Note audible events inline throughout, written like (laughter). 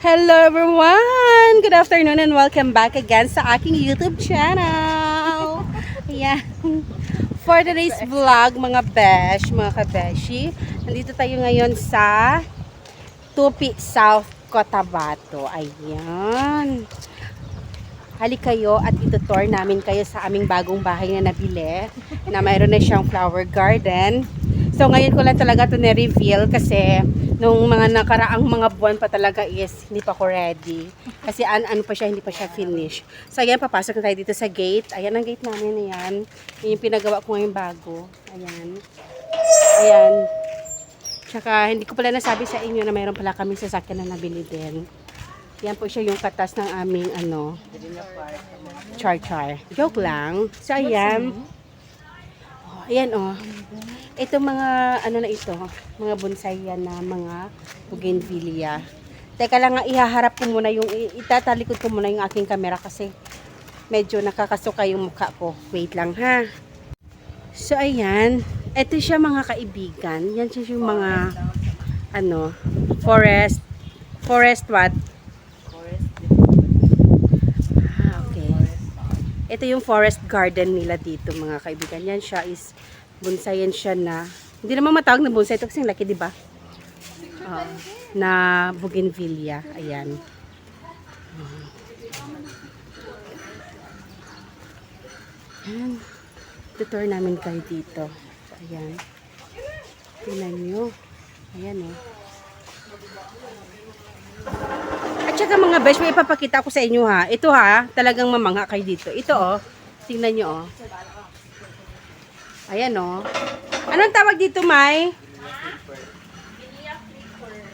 Hello everyone! Good afternoon and welcome back again sa aking YouTube channel. Ayan. For today's vlog, mga besh, mga kabeshi, nandito tayo ngayon sa Tupi South Cotabato. Ayan. Halik kayo at itutour namin kayo sa aming bagong bahay na nabili na mayroon na siyang flower garden. So ngayon ko lang talaga to na-reveal kasi nung mga nakaraang mga buwan pa talaga is hindi pa ako ready. Kasi an ano pa siya, hindi pa siya finish. So ayan, papasok na tayo dito sa gate. Ayan ang gate namin, ayan. Yan yung pinagawa ko ngayon bago. Ayan. Ayan. Tsaka hindi ko pala nasabi sa inyo na mayroon pala kami sasakyan na nabili din. Yan po siya yung katas ng aming ano, char-char. Joke lang. So, ayan. Oh, ayan, oh. Ito mga, ano na ito, mga bonsai yan na mga bougainvillea. Teka lang nga, ihaharap ko muna yung, itatalikod ko muna yung aking camera kasi medyo nakakasuka yung mukha ko. Wait lang, ha. So, ayan. Ito siya mga kaibigan. Yan siya yung mga, ano, forest, forest what? Ah, okay. Ito yung forest garden nila dito mga kaibigan. Yan siya is bonsayan siya na hindi naman matawag na bonsai ito kasi laki, di ba? Ah, na bougainvillea. Ayan. Ayan. Tutor namin kayo dito. Ayan. Tingnan nyo. Ayan oh. At saka mga besh, may ipapakita ko sa inyo ha. Ito ha, talagang mamangha kayo dito. Ito oh, tingnan nyo oh. Ayan oh. Anong tawag dito, May?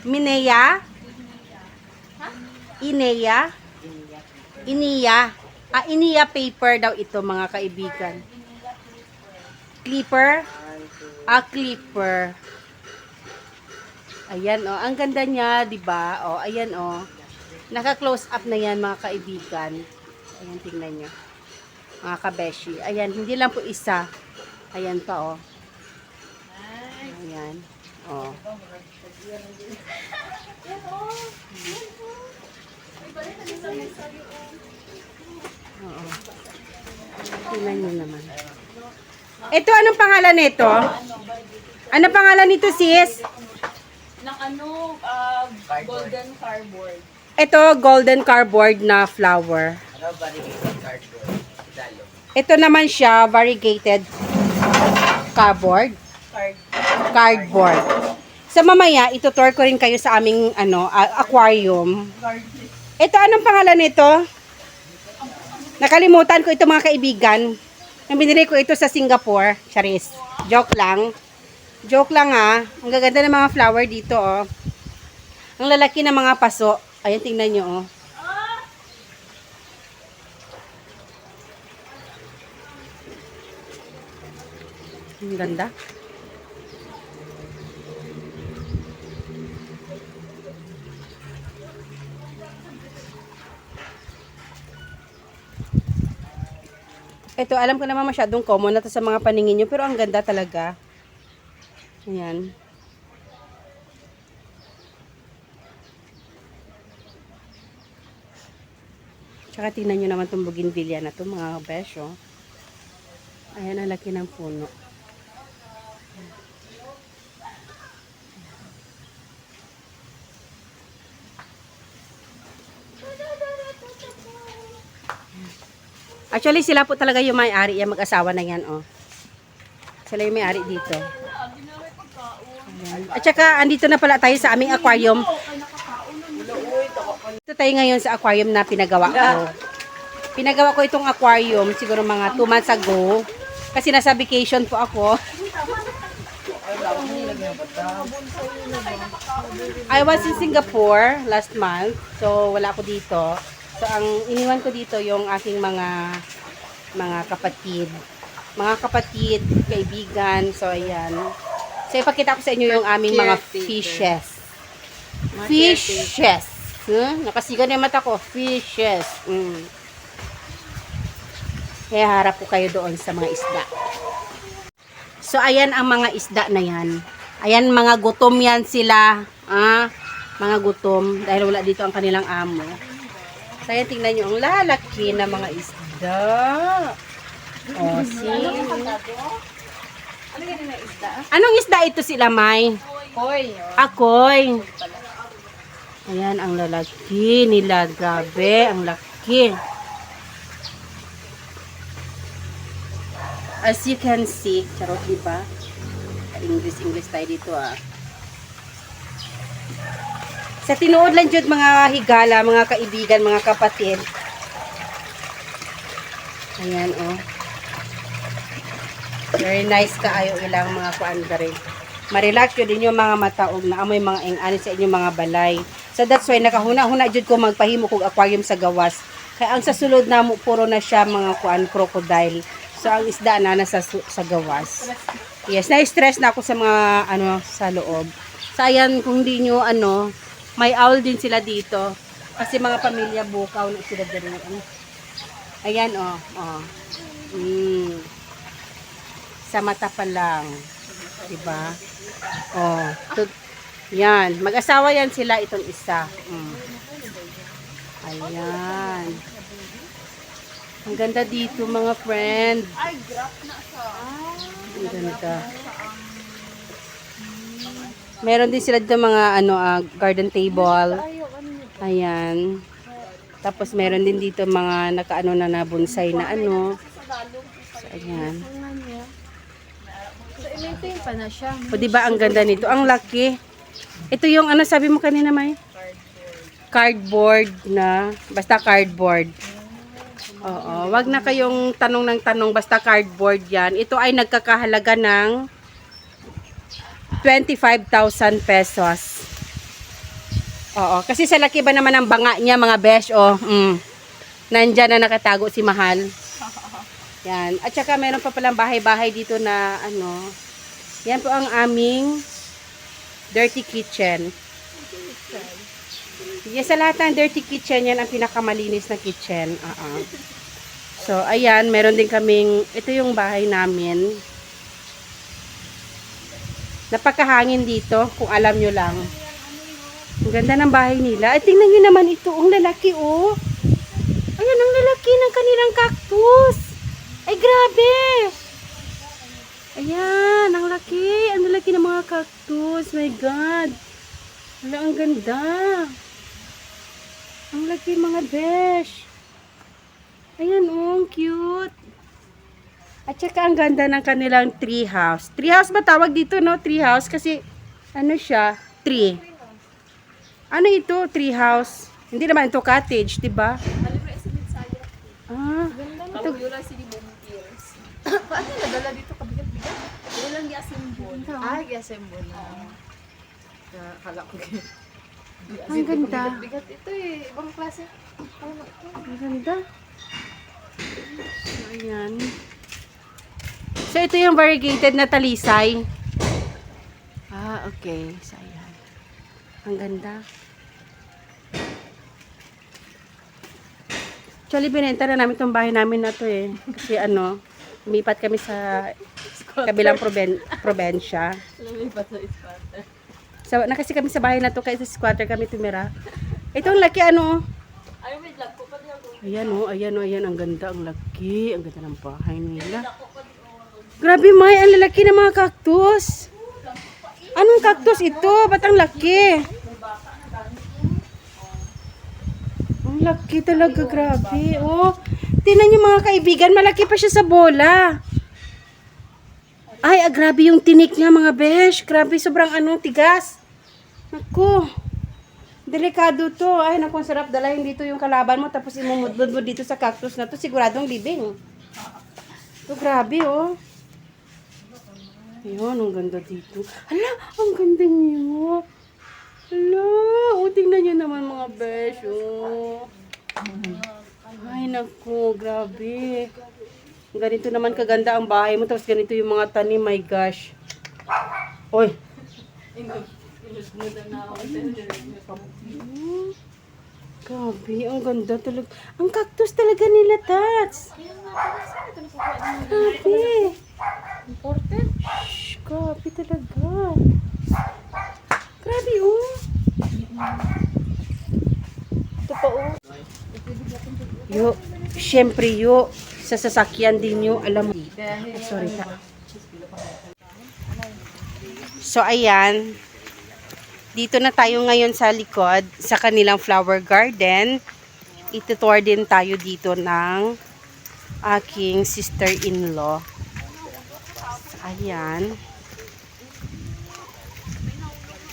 Minea? Inea? Inia? Ah, Inia paper daw ito, mga kaibigan. Clipper? Ah, clipper. Ayan oh, ang ganda niya, 'di ba? Oh, ayan oh. Naka-close up na 'yan mga kaibigan. Ayan tingnan niyo. Mga kabeshi. Ayan, hindi lang po isa. Ayan pa oh. Ayan. Oh. Oo. Tingnan niyo naman. Ito, anong pangalan nito? Ano pangalan nito, sis? ng ano, uh, golden cardboard. Ito, golden cardboard na flower. Ano yung cardboard? Ito naman siya, variegated cardboard. Card. Cardboard. Sa mamaya, itutour ko rin kayo sa aming ano, aquarium. Ito, anong pangalan nito? Nakalimutan ko ito mga kaibigan. Nang binili ko ito sa Singapore. Charis. Joke lang. Joke lang ha. Ang gaganda ng mga flower dito oh. Ang lalaki ng mga paso. Ayan, tingnan nyo oh. Ang ganda. Ito, alam ko naman masyadong common na sa mga paningin nyo, pero ang ganda talaga. Ayan. Tsaka tingnan nyo naman itong bougainvillea na to mga besyo. Ayan, ang laki ng puno. Actually, sila po talaga yung may-ari. Yan, mag-asawa na yan, oh. Sila yung may-ari dito. At saka, andito na pala tayo sa aming aquarium. Ito tayo ngayon sa aquarium na pinagawa ko. Pinagawa ko itong aquarium siguro mga 2 months ago. Kasi nasa vacation po ako. I was in Singapore last month. So, wala ako dito. So, ang iniwan ko dito yung aking mga mga kapatid. Mga kapatid, kaibigan. So, ayan. So, ipakita ko sa inyo yung aming mga fishes. Fishes. Huh? Nakasiga na yung mata ko. Fishes. Mm. Kaya harap ko kayo doon sa mga isda. So, ayan ang mga isda na yan. Ayan, mga gutom yan sila. Ah, mga gutom dahil wala dito ang kanilang amo. So, ayan, tingnan nyo ang lalaki na mga isda. Oh, see? Ano na isda? Anong isda ito sila, May? Koy. Akoy. Ayan, ang lalaki nila. Grabe, ang laki. As you can see, charot, di ba? English, English tayo dito, ah. Sa tinuod lang dyan, mga higala, mga kaibigan, mga kapatid. Ayan, oh. Very nice kaayo ilang mga kuan rin. Marelax yun din yung mga mataog na amoy mga ingani sa inyong mga balay. So that's why nakahuna-huna jud ko magpahimo kog aquarium sa gawas. Kaya ang sa sulod na mo puro na siya mga kuan crocodile. So ang isda na nasa sa gawas. Yes, na-stress na ako sa mga ano sa loob. So ayan kung di nyo ano, may owl din sila dito. Kasi mga pamilya bukaw na sila dito. Ayan oh, oh. Mm. Sa mata pa lang. 'Di ba? Oh, tut- yan. Mag-asawa yan sila itong isa. Mm. Ayan. Ang ganda dito mga friend. Ay, graph na siya. Ang ganda. Meron din sila dito mga ano ah, garden table. Ayan. Tapos meron din dito mga nakaano na na bonsai na ano. So, ayan. So, i-maintain pa na siya. O di ba ang ganda nito? Ang laki. Ito yung ano sabi mo kanina may cardboard na basta cardboard. Oo, wag na kayong tanong ng tanong basta cardboard 'yan. Ito ay nagkakahalaga ng 25,000 pesos. Oo, kasi sa laki ba naman ang banga niya mga besh oh. Mm. Nandyan na nakatago si Mahal. (laughs) Yan. At saka meron pa palang bahay-bahay dito na ano. Yan po ang aming dirty kitchen. Yes, sa lahat ng dirty kitchen, yan ang pinakamalinis na kitchen. Oo. So, ayan, meron din kaming, ito yung bahay namin. Napakahangin dito, kung alam nyo lang. Ang ganda ng bahay nila. Ay, tingnan nyo naman ito, ang lalaki, oh. Ayan, ang lalaki ng kanilang cactus. Ay, grabe. Ayan, ang laki. Ang laki ng mga cactus. My God. Wala, ang ganda. Ang laki mga besh. Ayan, oh, cute. At saka ang ganda ng kanilang tree house. Tree house ba tawag dito, no? Tree house kasi ano siya? Tree. Ano ito? Tree house. Hindi naman ito cottage, di ba? Ah, Ito. Yula si Volunteers. Paano nadala dito kabigat-bigat? Walang yasin Ah, yasin na. Kala ko ang ganda. Bigat ito eh. Ibang klase. Ang ganda. So, ayan. So, ito yung variegated na talisay. Ah, okay. So, ayan. Ang ganda. Actually, binenta na namin itong bahay namin na to eh. Kasi ano, lumipat kami sa kabilang proben probensya. Lumipat sa squatter. So, na kasi kami sa bahay na to, kaya sa squatter kami tumira. Ito ang laki ano, Ay, may lag ko pa. Ayan oh, ayan oh, ayan. Ang ganda, ang laki. Ang ganda ng bahay nila. Grabe, May. Ang lalaki ng mga cactus. Anong cactus ito? Ba't ang laki? Ang laki talaga, grabe. Oh, tinan niyo mga kaibigan, malaki pa siya sa bola. Ay, ah, grabe yung tinik niya mga besh. Grabe, sobrang ano, tigas. Naku. Delikado to. Ay, naku, sarap dalahin dito yung kalaban mo tapos imumudbud mo dito sa cactus na to. Siguradong libing. To, grabe, oh. Ayun, ang ganda dito. Hala, ang ganda niyo. Hala, oh, tingnan niyo naman mga besh, oh. Ay, naku, grabe. Ganito naman kaganda ang bahay mo, tapos ganito yung mga tanim, my gosh. Oy. Grabe, ang ganda talaga. Ang cactus talaga nila, Tats. Grabe. Important? Shh, grabe talaga. Grabe, oh. Ito pa oh. Yo, syempre yo, sa sasakyan din yo, alam mo. Ay, sorry ka. So, ayan. Dito na tayo ngayon sa likod, sa kanilang flower garden. Itutour din tayo dito ng aking sister-in-law. Ayan.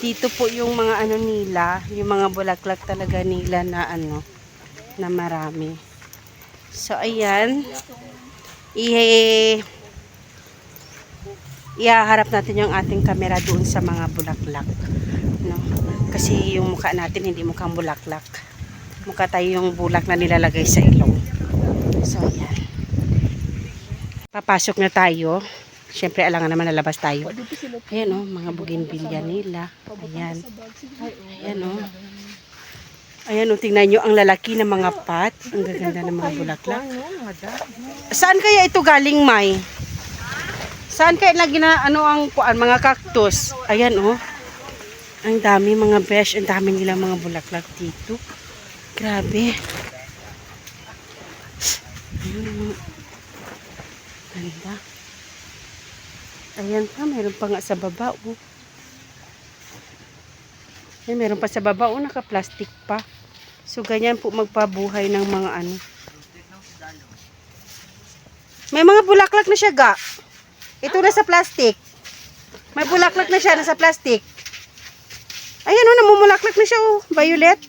Dito po yung mga ano nila, yung mga bulaklak talaga nila na ano, na marami. So, ayan. Ihe, ihaharap natin yung ating camera doon sa mga bulaklak. No? Kasi yung mukha natin hindi mukhang bulaklak. Mukha tayo yung bulak na nilalagay sa ilong. So, ayan. Papasok na tayo. Siyempre, alangan naman nalabas tayo. Ayan o, mga bougainvillea nila. Ayan. Ayan o. Ayan o, tingnan nyo ang lalaki ng mga pat. Ang gaganda ng mga bulaklak. Saan kaya ito galing, May? Saan kaya lagi na ano ang kuan mga cactus? Ayan oh. Ang dami mga besh, ang dami nila mga bulaklak dito. Grabe. Ayun, oh. Ganda. Ayan pa, meron pa nga sa baba oh. Ayan, meron pa sa baba oh, naka-plastic pa. So ganyan po magpabuhay ng mga ano. May mga bulaklak na siya ga. Ito na sa plastic. May bulaklak na siya, nasa plastic. Ayan o, namumulaklak na siya o. Violet.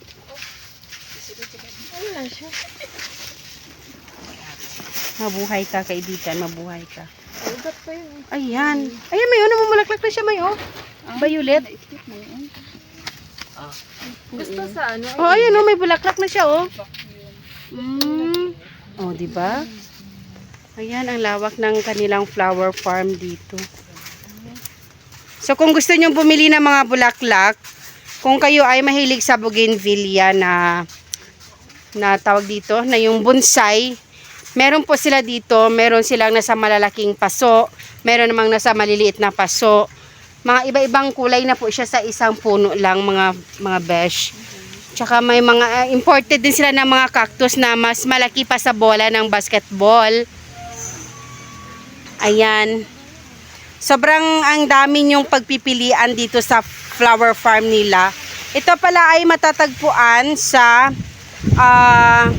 Ayun siya. Mabuhay ka, kaibigan. Mabuhay ka. Ugat pa yun. Ayan. Ayan, may o, namumulaklak na siya, may o. Violet. Gusto sa ano? Oh, ayan o, may bulaklak na siya o. Mm. Oh, di ba? Ayan ang lawak ng kanilang flower farm dito. So kung gusto niyo bumili ng mga bulaklak, kung kayo ay mahilig sa bougainvillea na na tawag dito, na yung bonsai, meron po sila dito, meron silang nasa malalaking paso, meron namang nasa maliliit na paso. Mga iba-ibang kulay na po siya sa isang puno lang mga mga besh. Tsaka may mga uh, imported din sila ng mga cactus na mas malaki pa sa bola ng basketball. Ayan. Sobrang ang dami yung pagpipilian dito sa flower farm nila. Ito pala ay matatagpuan sa ah,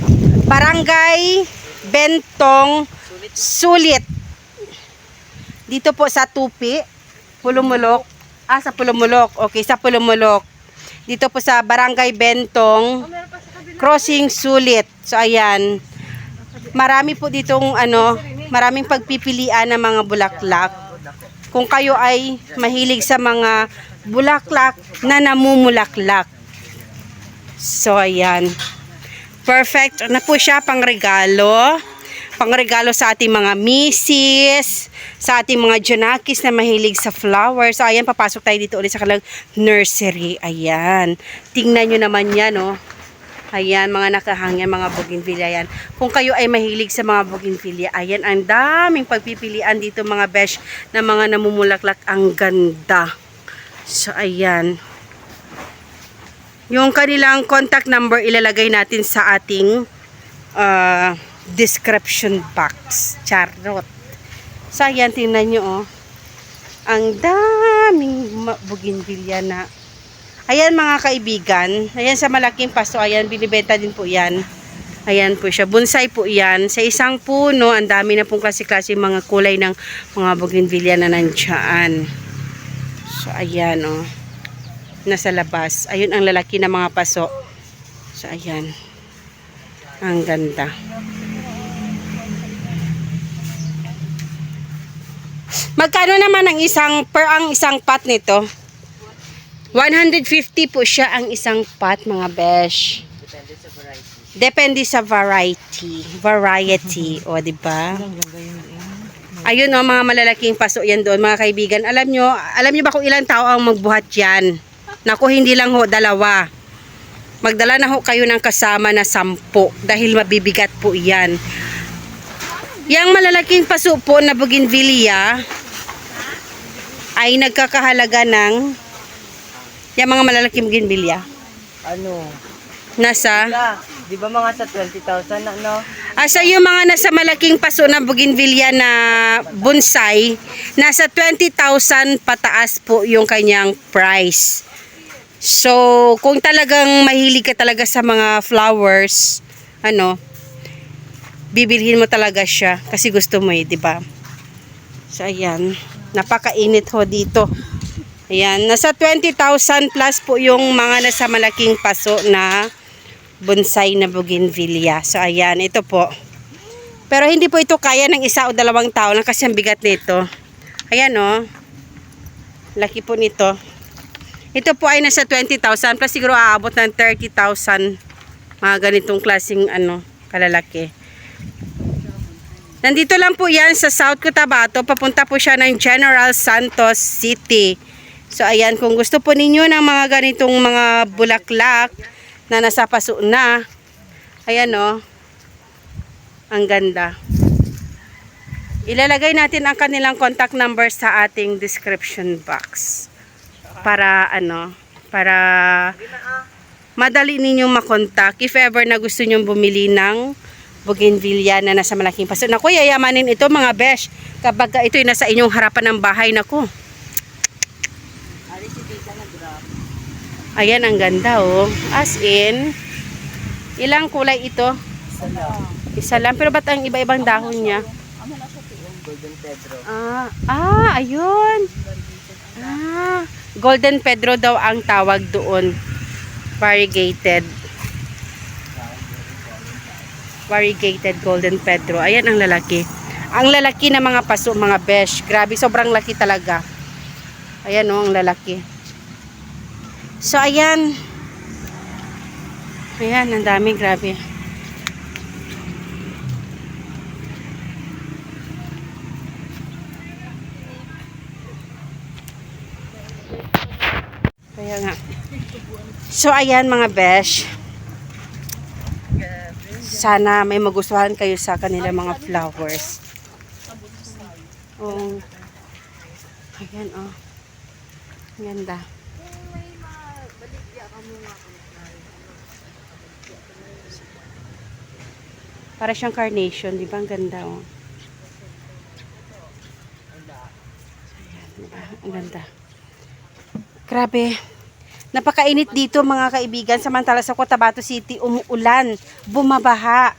Barangay Bentong Sulit. Dito po sa Tupi, Pulumulok. Ah, sa Pulumulok. Okay, sa Pulumulok. Dito po sa Barangay Bentong Crossing Sulit. So ayan. Marami po ditong ano, maraming pagpipilian ng mga bulaklak. Kung kayo ay mahilig sa mga bulaklak na namumulaklak. So ayan. Perfect na po siya pang regalo. Pang regalo sa ating mga misis, sa ating mga junakis na mahilig sa flowers. Ayan, papasok tayo dito ulit sa kanilang nursery. Ayan. Tingnan nyo naman yan, oh. Ayan, mga nakahangyan, mga bougainvillea yan. Kung kayo ay mahilig sa mga bougainvillea, ayan, ang daming pagpipilian dito mga besh na mga namumulaklak. Ang ganda. So, ayan. Yung kanilang contact number ilalagay natin sa ating uh, description box. Charot. So, ayan, tingnan nyo, oh. Ang daming bougainvillea na Ayan mga kaibigan, ayan sa malaking paso, ayan binibenta din po yan. Ayan po siya, bonsai po yan. Sa isang puno, ang dami na pong klase-klase mga kulay ng mga bougainvillea na nandiyan. So ayan oh, nasa labas. Ayun ang lalaki ng mga paso. So ayan, ang ganda. Magkano naman ang isang, per ang isang pot nito? 150 po siya ang isang pot, mga besh. Depende sa variety. Depende sa variety. Variety, o, di ba? Ayun o, mga malalaking paso yan doon, mga kaibigan. Alam nyo, alam nyo ba kung ilang tao ang magbuhat yan? Naku, hindi lang ho, dalawa. Magdala na ho kayo ng kasama na sampo dahil mabibigat po yan. Yang malalaking paso po na bougainvillea ay nagkakahalaga ng yung mga malalaking bougainvillea Ano? Nasa? Na, di ba mga sa 20,000 na, no? Asa yung mga nasa malaking paso na bougainvillea na bonsai, nasa 20,000 pataas po yung kanyang price. So, kung talagang mahilig ka talaga sa mga flowers, ano, bibilhin mo talaga siya kasi gusto mo eh, di ba? So, ayan. Napakainit ho dito. Ayan. Nasa 20,000 plus po yung mga nasa malaking paso na bonsai na bougainvillea. So, ayan. Ito po. Pero hindi po ito kaya ng isa o dalawang tao lang kasi ang bigat nito. Ayan oh. Laki po nito. Ito po ay nasa 20,000 plus siguro aabot ng 30,000 mga ganitong klaseng ano, kalalaki. Nandito lang po yan sa South Cotabato. Papunta po siya ng General Santos City. So ayan, kung gusto po ninyo ng mga ganitong mga bulaklak na nasa paso na, ayan o, ang ganda. Ilalagay natin ang kanilang contact number sa ating description box. Para ano, para madali ninyong makontak if ever na gusto nyong bumili ng bougainvillea na nasa malaking paso. Naku, yayamanin ito mga besh kapag ka ito'y nasa inyong harapan ng bahay. Naku, na ayan ang ganda oh. As in, ilang kulay ito? Isa lang. Isa lang. Pero ba't ang iba-ibang dahon niya? Golden Pedro. Ah, ah, ayun. Ah, Golden Pedro daw ang tawag doon. Variegated. Variegated Golden Pedro. Ayan ang lalaki. Ang lalaki na mga paso, mga besh. Grabe, sobrang laki talaga. Ayan o, ang lalaki. So, ayan. Ayan, ang dami, grabe. Kaya nga. So, ayan mga besh. Sana may magustuhan kayo sa kanila mga flowers. Oh. Ayan, oh. Ganda. Para siyang carnation, di ba? Ang ganda, oh. Ayan, di ba? Ang ganda. Grabe. Napakainit dito mga kaibigan. Samantala sa Cotabato City, umuulan. Bumabaha.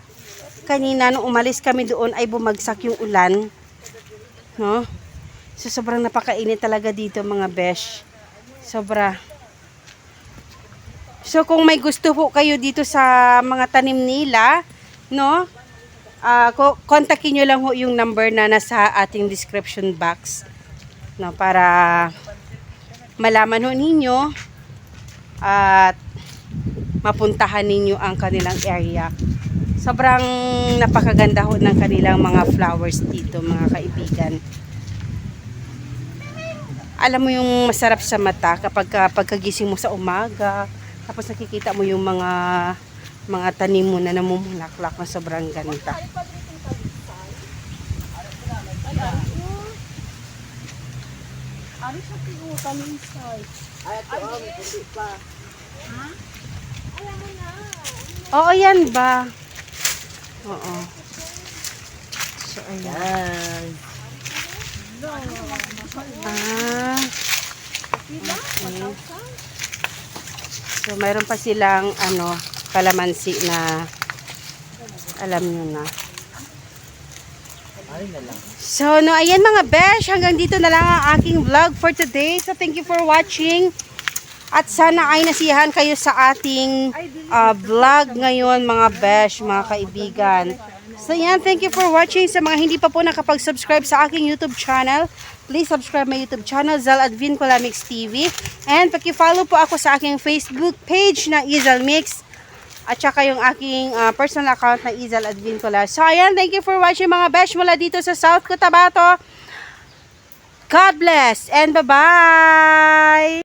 Kanina nung umalis kami doon ay bumagsak yung ulan. No? So sobrang napakainit talaga dito mga besh. Sobra. So kung may gusto po kayo dito sa mga tanim nila, no? Ko kontakin nyo lang ho yung number na nasa ating description box. No, para malaman ho ninyo at mapuntahan ninyo ang kanilang area. Sobrang napakaganda ho ng kanilang mga flowers dito mga kaibigan. Alam mo yung masarap sa mata kapag ka- pagkagising mo sa umaga, tapos nakikita mo yung mga mga tanim mo na namumulaklak na sobrang ganda. Ano siya pinutan inside? Ay, ito, oh, may puti pa. Oo, yan ba? Oo. So, ayan. Yan. Ah. Okay. So, mayroon pa silang, ano, kalamansi na alam nyo na. So, no, ayan mga besh, hanggang dito na lang ang aking vlog for today. So, thank you for watching. At sana ay nasiyahan kayo sa ating ah, vlog ngayon mga besh, mga kaibigan. So, yan, thank you for watching. Sa mga hindi pa po nakapag-subscribe sa aking YouTube channel, please subscribe my YouTube channel, Zal Advin Colamix TV. And paki-follow po ako sa aking Facebook page na Izal Mix. At saka yung aking ah, personal account na Izal Advin Cola. So, ayan, thank you for watching mga besh mula dito sa South Cotabato. God bless and bye-bye!